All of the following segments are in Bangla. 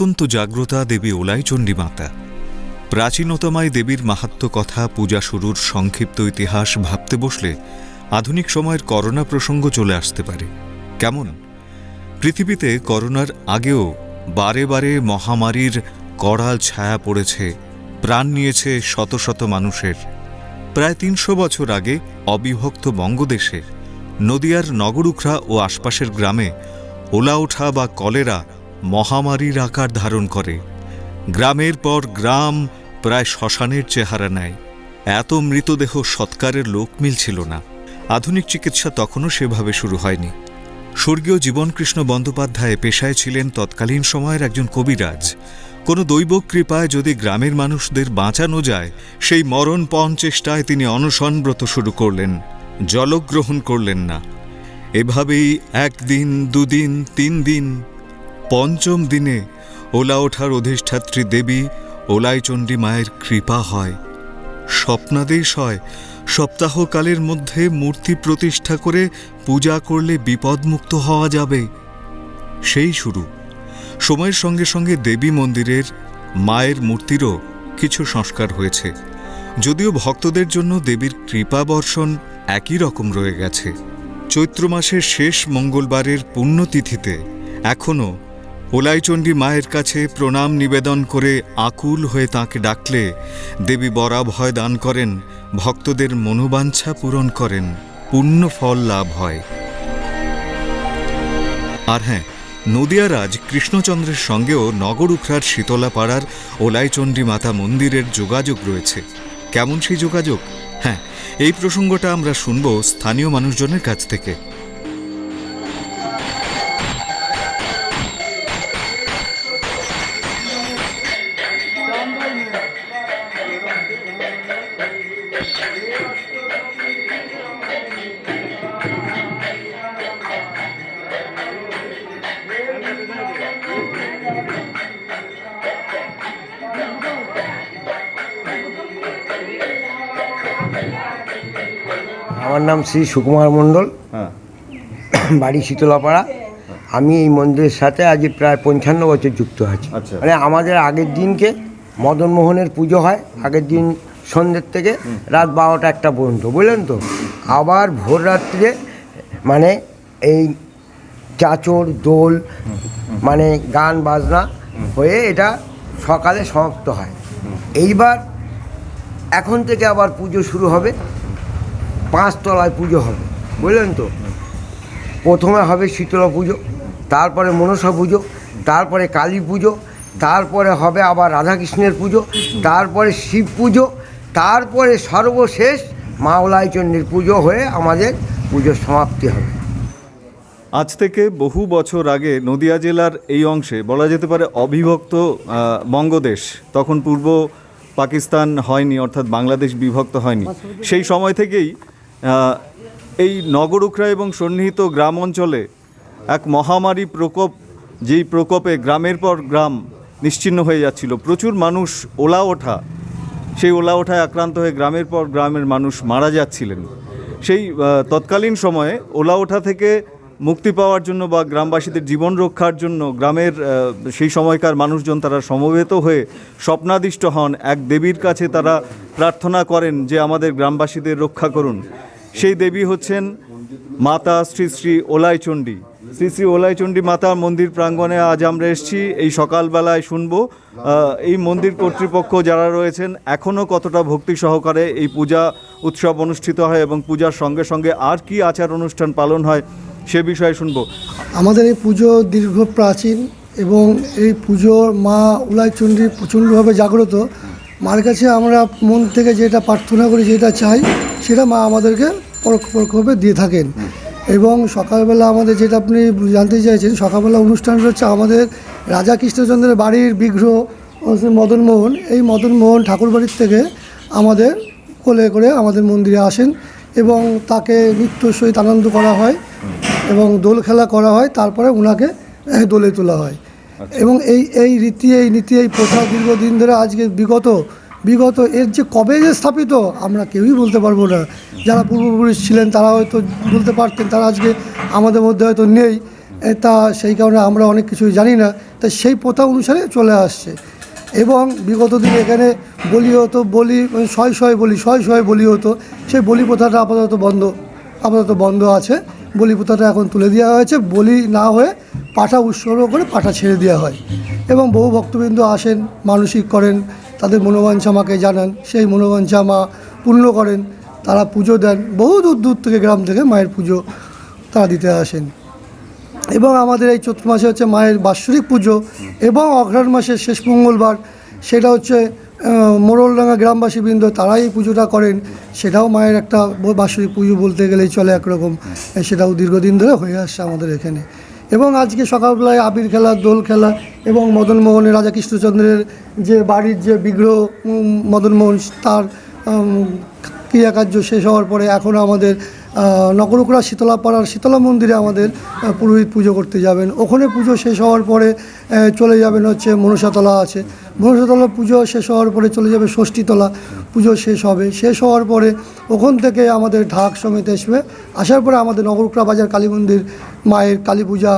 অত্যন্ত জাগ্রতা দেবী ওলাইচণ্ডী মাতা প্রাচীনতমায় দেবীর মাহাত্ম্য কথা পূজা শুরুর সংক্ষিপ্ত ইতিহাস ভাবতে বসলে আধুনিক সময়ের করোনা প্রসঙ্গ চলে আসতে পারে। কেমন? পৃথিবীতে করোনার আগেও বারে বারে মহামারীর কড়াল ছায়া পড়েছে, প্রাণ নিয়েছে শত শত মানুষের। প্রায় তিনশো বছর আগে অবিভক্ত বঙ্গদেশে নদিয়ার নগরুখরা ও আশপাশের গ্রামে ওলা ওঠা বা কলেরা মহামারীর আকার ধারণ করে। গ্রামের পর গ্রাম প্রায় শ্মশানের চেহারা নেয়। এত মৃতদেহ সৎকারের লোক মিলছিল না। আধুনিক চিকিৎসা তখনও সেভাবে শুরু হয়নি। স্বর্গীয় জীবনকৃষ্ণ বন্দ্যোপাধ্যায় পেশায় ছিলেন তৎকালীন সময়ের একজন কবিরাজ। কোনো দৈব কৃপায় যদি গ্রামের মানুষদের বাঁচানো যায়, সেই মরণপণ চেষ্টায় তিনি অনশনব্রত শুরু করলেন, জলগ্রহণ করলেন না। এভাবেই একদিন, দুদিন, তিন দিন পঞ্চম দিনে ওলা ওঠার অধিষ্ঠাত্রী দেবী ওলাইচণ্ডী মায়ের কৃপা হয়। স্বপ্নাদেশ হয়। সপ্তাহকালের মধ্যে মূর্তি প্রতিষ্ঠা করে পূজা করলে বিপদমুক্ত হওয়া যাবে। সেই শুরু। সময়ের সঙ্গে সঙ্গে দেবী মন্দিরের মায়ের মূর্তিরও কিছু সংস্কার হয়েছে। যদিও ভক্তদের জন্য দেবীর কৃপা বর্ষণ একই রকম রয়ে গেছে। চৈত্র মাসের শেষ মঙ্গলবারের পুণ্যতিথিতে এখনও ওলাইচণ্ডী মায়ের কাছে প্রণাম নিবেদন করে আকুল হয়ে তাঁকে ডাকলে দেবী বরাভয় দান করেন, ভক্তদের মনোবাঞ্ছা পূরণ করেন পূর্ণ ফল লাভ হয়। আর হ্যাঁ নদিয়ারাজ কৃষ্ণচন্দ্রের সঙ্গেও নগরুখরার শীতলাপাড়ার ওলাইচণ্ডী মাতা মন্দিরের যোগাযোগ রয়েছে। কেমন সেই যোগাযোগ? হ্যাঁ এই প্রসঙ্গটা আমরা শুনব স্থানীয় মানুষজনের কাছ থেকে। নাম শ্রী সুকুমার মণ্ডল। হ্যাঁ। বাড়ি শীতলাপাড়া। আমি এই মন্দিরের সাথে আজ প্রায় পঞ্চান্ন বছর যুক্ত আছি। আচ্ছা। মানে আমাদের আগের দিনকে মদন মোহনের পুজো হয় আগের দিন সন্ধ্যের থেকে রাত বারোটা একটা পর্যন্ত বুঝলেন তো? আবার ভোর রাত্রে মানে এই চাচর দোল মানে গান বাজনা হয়ে এটা সকালে সমাপ্ত হয়। এইবার এখন থেকে আবার পুজো শুরু হবে। পাঁচতলায় পুজো হবে বুঝলেন তো? প্রথমে হবে শীতলা পুজো তারপরে মনসা পুজো তারপরে কালী পুজো তারপরে হবে আবার রাধাকৃষ্ণের পুজো তারপরে শিব পুজো তারপরে সর্বশেষ মাওলাইচণ্ডীর পুজো হয়ে আমাদের পুজোর সমাপ্তি হবে। আজ থেকে বহু বছর আগে নদিয়া জেলার এই অংশে বলা যেতে পারে অবিভক্ত বঙ্গদেশ তখন পূর্ব পাকিস্তান হয়নি অর্থাৎ বাংলাদেশ বিভক্ত হয়নি। সেই সময় থেকেই এই নগরুখরা এবং সন্নিহিত গ্রাম অঞ্চলে এক মহামারী প্রকোপ, যেই প্রকোপে গ্রামের পর গ্রাম নিশ্চিন্ন হয়ে যাচ্ছিল। প্রচুর মানুষ ওলা ওঠা, সেই ওলা ওঠায় আক্রান্ত হয়ে গ্রামের পর গ্রামের মানুষ মারা যাচ্ছিলেন। সেই তৎকালীন সময়ে ওলা ওঠা থেকে মুক্তি পাওয়ার জন্য বা গ্রামবাসীদের জীবন রক্ষার জন্য গ্রামের সেই সময়কার মানুষজন তারা সমবেত হয়ে স্বপ্নাদিষ্ট হন। এক দেবীর কাছে তারা প্রার্থনা করেন যে আমাদের গ্রামবাসীদের রক্ষা করুন। সেই দেবী হচ্ছেন মাতা শ্রী শ্রী ওলাইচণ্ডী। শ্রী শ্রী ওলাইচণ্ডী মাতার মন্দির প্রাঙ্গণে আজ আমরা এসেছি। এই সকালবেলায় শুনব এই মন্দির কর্তৃপক্ষ যারা রয়েছেন এখনও কতটা ভক্তি সহকারে এই পূজা উৎসব অনুষ্ঠিত হয় এবং পূজার সঙ্গে সঙ্গে আর কি আচার অনুষ্ঠান পালন হয় সে বিষয়ে শুনব। আমাদের এই পুজো দীর্ঘ প্রাচীন এবং এই পুজোর মা উলাইচণ্ডী প্রচণ্ডভাবে জাগ্রত। মার কাছে আমরা মন থেকে যেটা প্রার্থনা করি, যেটা চাই, সেটা মা আমাদেরকে পরোক্ষ পরোক্ষভাবে দিয়ে থাকেন। এবং সকালবেলা আমাদের যেটা আপনি জানতে চাইছেন, সকালবেলা অনুষ্ঠান হচ্ছে আমাদের রাজা কৃষ্ণচন্দ্রের বাড়ির বিগ্রহ মদনমোহন। এই মদনমোহন ঠাকুর বাড়ির থেকে আমাদের কোলে করে আমাদের মন্দিরে আসেন এবং তাকে নৃত্য সহিত আনন্দ করা হয়। এবং দোল খেলা করা হয় তারপরে ওনাকে দোলে তোলা হয়। এবং এই এই রীতি এই নীতি এই প্রথা দীর্ঘদিন ধরে আজকে বিগত বিগত এর যে কবে যে স্থাপিত আমরা কেউই বলতে পারব না। যারা পূর্বপুরুষ ছিলেন তারা হয়তো বলতে পারতেন তারা আজকে আমাদের মধ্যে হয়তো নেই। তা সেই কারণে আমরা অনেক কিছুই জানি না। তা সেই প্রথা অনুসারে চলে আসছে। এবং বিগত দিনে এখানে বলি হতো বলি শয় শয় বলি শয় শয় বলি হতো। সেই বলি প্রথাটা আপাতত বন্ধ আপাতত বন্ধ আছে। বলি প্রথাটা এখন তুলে দেওয়া হয়েছে। বলি না হয়ে পাঠা উৎসর্গ করে পাঠা ছেড়ে দেওয়া হয়। এবং বহু ভক্তবৃন্দ আসেন, মানসিক করেন, তাদের মনোবাঞ্ছা মাকে জানান, সেই মনোবাঞ্ছা মা পূর্ণ করেন, তারা পুজো দেন। বহু দূর দূর থেকে, গ্রাম থেকে মায়ের পুজো তারা দিতে আসেন। এবং আমাদের এই চৈত্র মাসে হচ্ছে মায়ের বাৎসরিক পুজো এবং অঘ্রাণ মাসের শেষ মঙ্গলবার, সেটা হচ্ছে মোড়লডাঙ্গা গ্রামবাসীবৃন্দ তারাই এই পুজোটা করেন, সেটাও মায়ের একটা বাৎসরিক পুজো বলতে গেলেই চলে একরকম সেটাও দীর্ঘদিন ধরে হয়ে আসছে আমাদের এখানে। এবং আজকে সকালবেলায় আবির খেলা, দোল খেলা এবং মদনমোহনের, রাজা কৃষ্ণচন্দ্রের যে বাড়ির যে বিগ্রহ মদনমোহন, তার ক্রিয়াকার্য শেষ হওয়ার পরে এখন আমাদের নগরকুড়া শীতলা পাড়ার শীতলা মন্দিরে আমাদের পুরোহিত পুজো করতে যাবেন। ওখানে পুজো শেষ হওয়ার পরে চলে যাবেন হচ্ছে মনসাতলা আছে। মনসাতলা পুজো শেষ হওয়ার পরে চলে যাবে ষষ্ঠীতলা। পুজো শেষ হবে। শেষ হওয়ার পরে ওখান থেকে আমাদের ঢাক সমেত আসবে আসার পরে আমাদের নগরকুড়া বাজার কালী মন্দির মায়ের কালী পূজা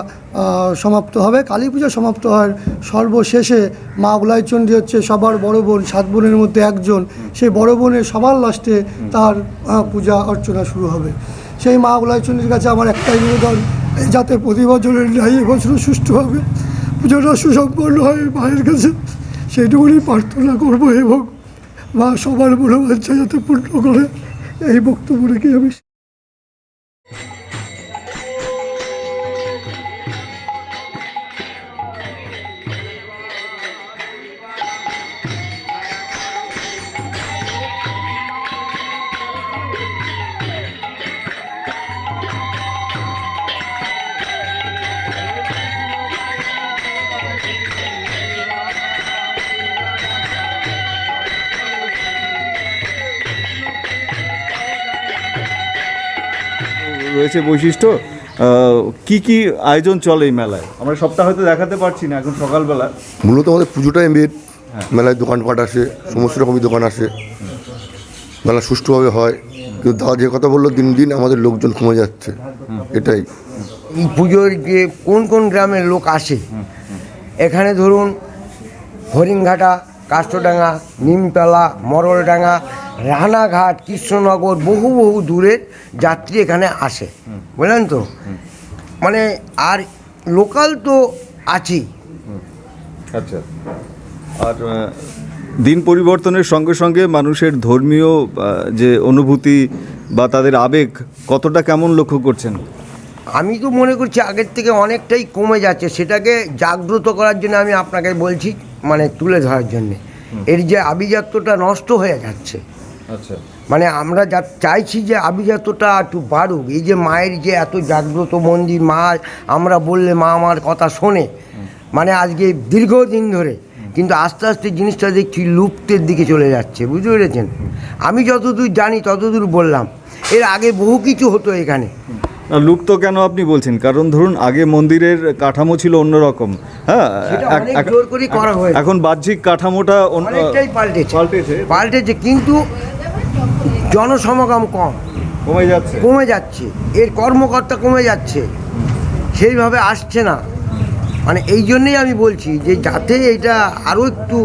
সমাপ্ত হবে। কালী পূজা সমাপ্ত হওয়ার সর্বশেষে মা উলাইচণ্ডী হচ্ছে সবার বড় বোন, সাত বোনের মধ্যে একজন। সেই বড় বোনের সবার লাস্টে তার পূজা অর্চনা শুরু হবে। সেই মা উলাইচণ্ডীর কাছে আমার একটাই নিবেদন, যাতে প্রতি বছরের ন্যায় এবছরও সুষ্ঠুভাবে পুজোটা সুসম্পন্ন হয় মায়ের কাছে। সেইটুকুনি প্রার্থনা করব এবং মা সবার মনোবাঞ্ছা যাতে পূর্ণ করে। এই বক্তব্য রেখে আমি রয়েছে বৈশিষ্ট্য কি কি আয়োজন চলে এই মেলায়? আমরা সবটা হয়তো দেখাতে পারছি না এখন সকালবেলা। মূলত আমাদের পুজোটাই মেন মেলায় দোকানপাট আসে সমস্ত রকমই দোকান আসে। মেলা সুষ্ঠুভাবে হয় কিন্তু দাদা যে কথা বলল দিন দিন আমাদের লোকজন কমে যাচ্ছে। এটাই। এই পুজোর যে কোন কোন গ্রামের লোক আসে এখানে ধরুন হরিণঘাটা কাষ্টডাঙ্গা নিমতলা মরলডাঙ্গা রানাঘাট কৃষ্ণনগর বহু বহু দূরের যাত্রী এখানে আসে। বুঝলেন তো? মানে আর লোকাল তো আছেই। আচ্ছা। আর দিন পরিবর্তনের সঙ্গে সঙ্গে মানুষের ধর্মীয় যে অনুভূতি বা তাদের আবেগ কতটা কেমন লক্ষ্য করছেন? আমি তো মনে করছি আগের থেকে অনেকটাই কমে যাচ্ছে। সেটাকে জাগ্রত করার জন্য আমি আপনাকে বলছি মানে তুলে ধরার জন্যে। এর যে আভিজাত্যটা নষ্ট হয়ে যাচ্ছে। মানে আমরা যা চাইছি যে আভিজাত্যটা একটু বাড়ুক এই যে মায়ের যে এত জাগ্রত মন্দির মা আমরা বললে মা আমার কথা শোনে। মানে আজকে দীর্ঘদিন ধরে কিন্তু আস্তে আস্তে জিনিসটা দেখছি লুপ্তের দিকে চলে যাচ্ছে বুঝতে পেরেছেন? আমি যতদূর জানি ততদূর বললাম। এর আগে বহু কিছু হতো এখানে। লুপ্ত কেন আপনি বলছেন? কারণ ধরুন আগে মন্দিরের কাঠামো ছিল অন্যরকম। হ্যাঁ। এখন বাহ্যিক কাঠামোটা পাল্টেছে। পাল্টেছে কিন্তু জনসমাগম কম। কমে যাচ্ছে। কমে যাচ্ছে। এর কর্মকর্তা কমে যাচ্ছে। সেইভাবে আসছে না। মানে এই জন্যেই আমি বলছি যে যাতে এটা আরও একটু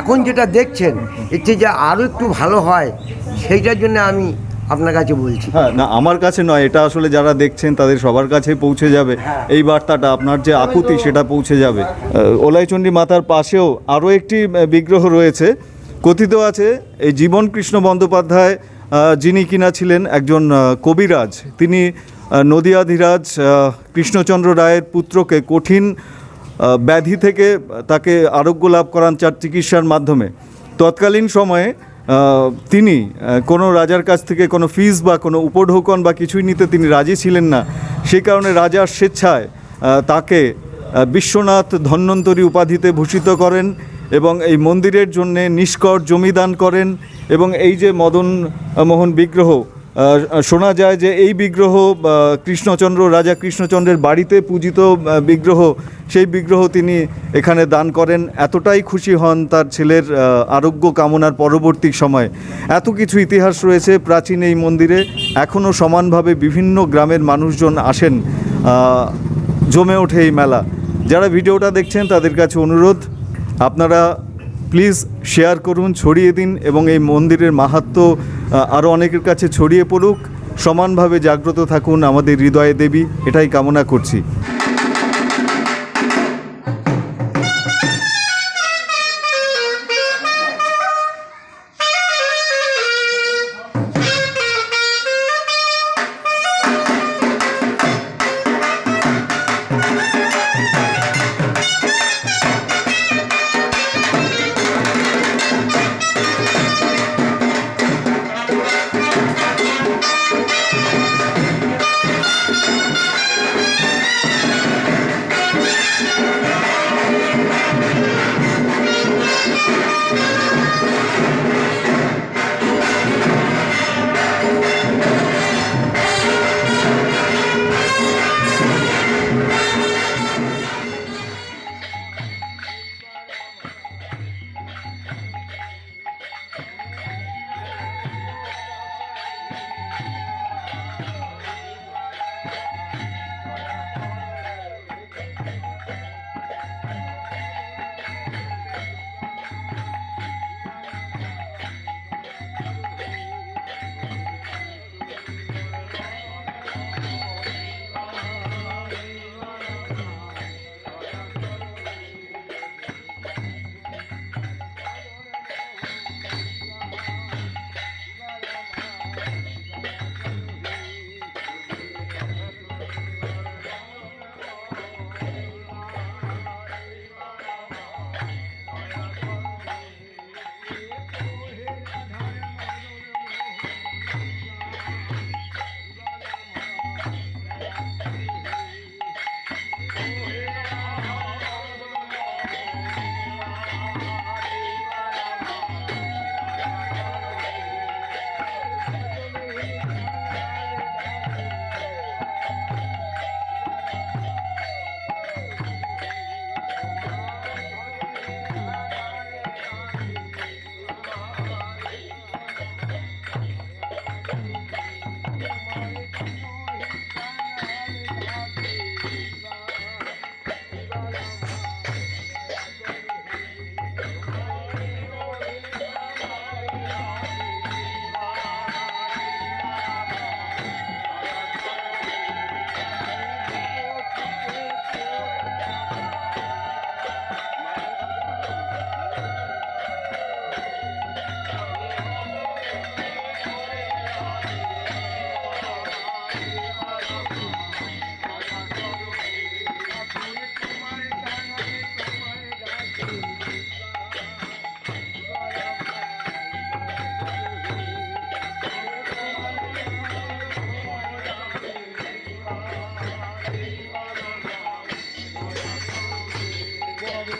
এখন যেটা দেখছেন থেকে যে আরও একটু ভালো হয় সেইটার জন্য আমি আপনার কাছে বলছি। হ্যাঁ না আমার কাছে নয় এটা আসলে যারা দেখছেন তাদের সবার কাছে পৌঁছে যাবে। এই বার্তাটা আপনার যে আকুতি সেটা পৌঁছে যাবে। ওলাইচণ্ডী মাতার পাশেও আরও একটি বিগ্রহ রয়েছে। কথিত আছে, এই জীবন কৃষ্ণ বন্দ্যোপাধ্যায় যিনি কিনা ছিলেন একজন কবিরাজ। তিনি নদিয়াধিরাজ কৃষ্ণচন্দ্র রায়ের পুত্রকে কঠিন ব্যাধি থেকে তাকে আরোগ্য লাভ করান চার চিকিৎসার মাধ্যমে। তৎকালীন সময়ে তিনি কোনো রাজার কাছ থেকে কোনো ফিস বা কোনো উপঢৌকন বা কিছুই নিতে তিনি রাজি ছিলেন না। সেই কারণে রাজার স্বেচ্ছায় তাকে বিশ্বনাথ ধন্বন্তরী উপাধিতে ভূষিত করেন। এবং এই মন্দিরের জন্যে নিষ্কর জমিদান করেন এবং এই যে মদন মোহন বিগ্রহ শোনা যায় যে এই বিগ্রহ কৃষ্ণচন্দ্র, রাজা কৃষ্ণচন্দ্রের বাড়িতে পূজিত বিগ্রহ, সেই বিগ্রহ তিনি এখানে দান করেন। এতটাই খুশি হন তার ছেলের আরোগ্য কামনার পরবর্তী সময়। এত কিছু ইতিহাস রয়েছে প্রাচীন এই মন্দিরে। এখনও সমানভাবে বিভিন্ন গ্রামের মানুষজন আসেন জমে ওঠে এই মেলা। যারা ভিডিওটা দেখছেন তাদের কাছে অনুরোধ আপনারা প্লিজ শেয়ার করুন, ছড়িয়ে দিন এবং এই মন্দিরের মাহাত্ম আরও অনেকের কাছে ছড়িয়ে পড়ুক। সমানভাবে জাগ্রত থাকুন আমাদের হৃদয়ে দেবী। এটাই কামনা করছি।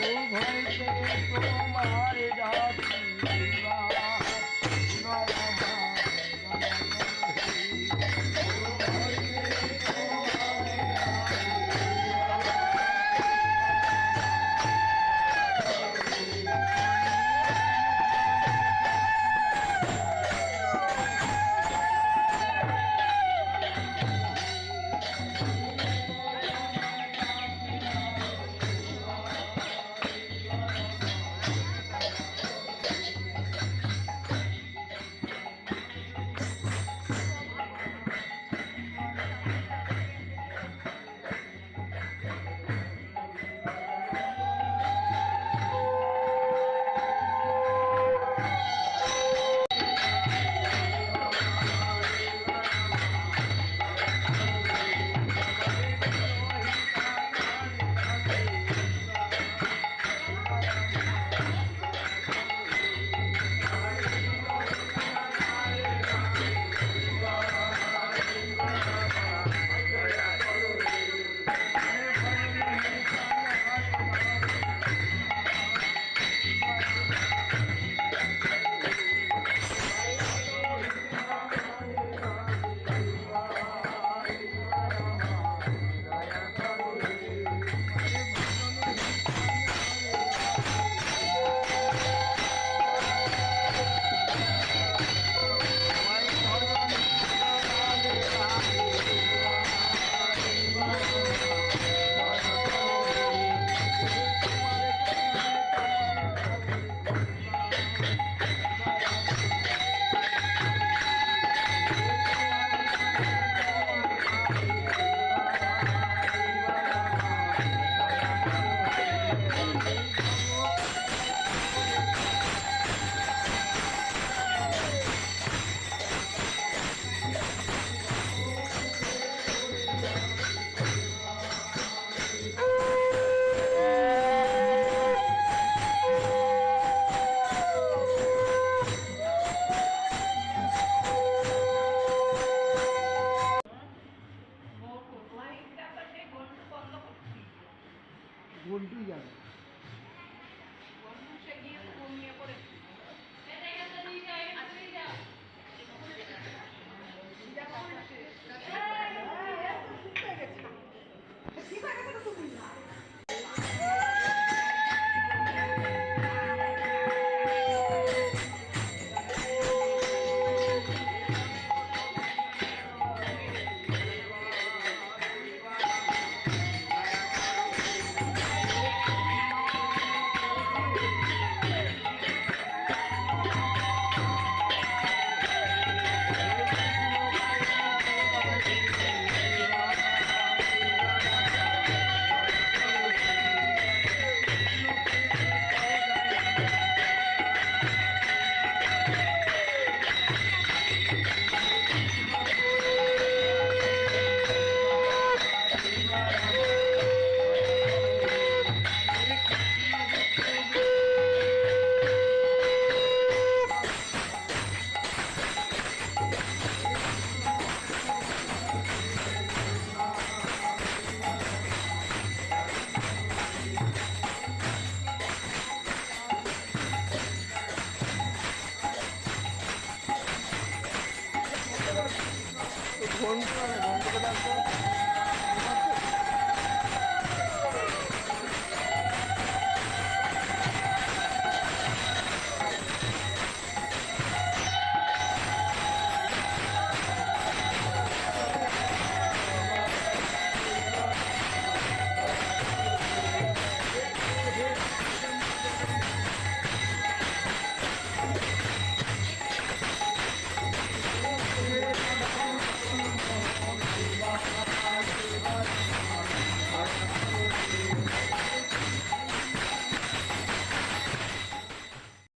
भई तो मारे जाती।